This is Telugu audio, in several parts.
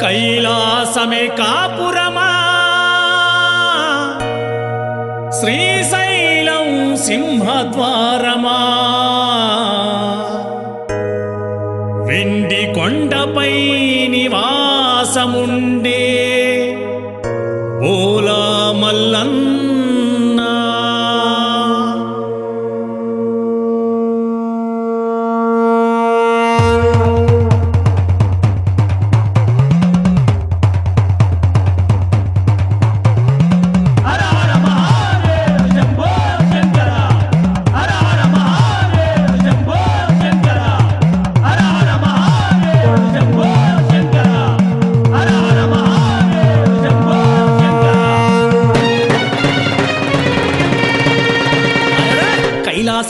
కైలాసమే కాపురమా? శ్రీశైలం సింహద్వారమా? వెండి కొండపై నివాసముండే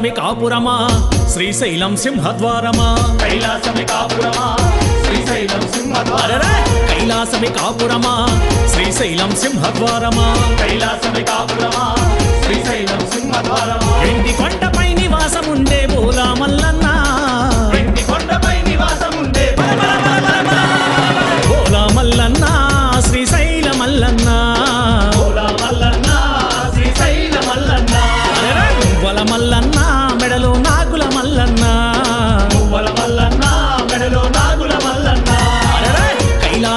కైలాసమే కాపురమా? శ్రీశైలం సింహద్వారమా? కైలాసమే కాపురమా? శ్రీశైలం సింహద్వార అరెరే! కైలాసమే కాపురమా? శ్రీశైలం సింహద్వారమా? కైలాసమే కాపురమా? శ్రీశైలం సింహద్వారమా? వెండి కొండపై నివాసముండే బోలా మల్లన్న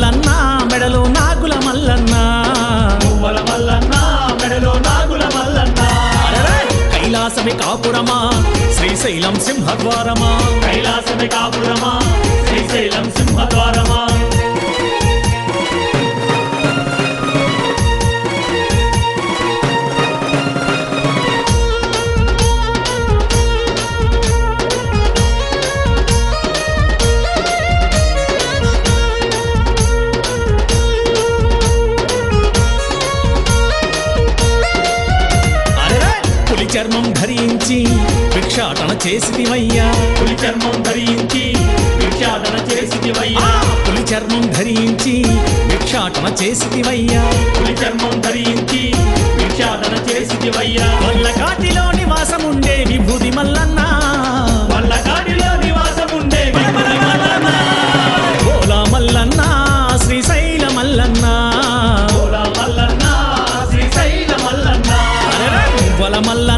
మల్లన్న మెడలో నాగుల మల్లన్న. పువ్వల మల్లన్న మెడలో నాగుల మల్లన్న కైలాసమే కాపురమా శ్రీశైలం సింహద్వారమా. కైలాసమే కాపురమా శ్రీశైలం భిక్షాటన చేసిదివయ్యా పులి చర్మం ధరించి భిక్షాటన చేసిదివయ్యా పులి చర్మం ధరించి భిక్షాటన చేసిదివయ్యా పులి చర్మం ధరించి భిక్షాటన చేసిదివయ్యా వల్ల కాటిలో నివాసముండే విభూది మల్లన్న వల్ల కాటిలో నివాసం ఓలా మల్లన్న శ్రీశైల మల్లన్న ఓలా మల్లన్న శ్రీశైల మల్లన్న మల్లన్న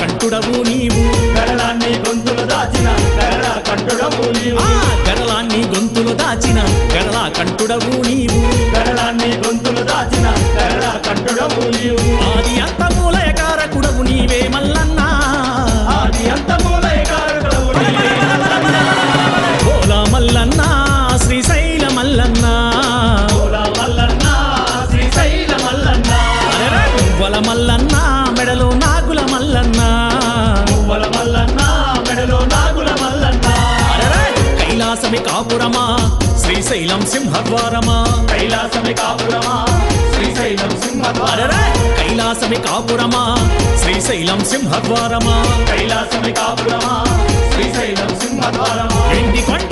కంటుడవు కాపురమా? శ్రీశైలం సింహద్వారమా? కైలాసమే కాపురమా? శ్రీశైలం సింహద్వారమా? కైలాసమే కాపురమా? శ్రీశైలం సింహద్వారమా? కైలాసమే కాపురమా? శ్రీశైలం సింహద్వారమా? ఎండి కొండ?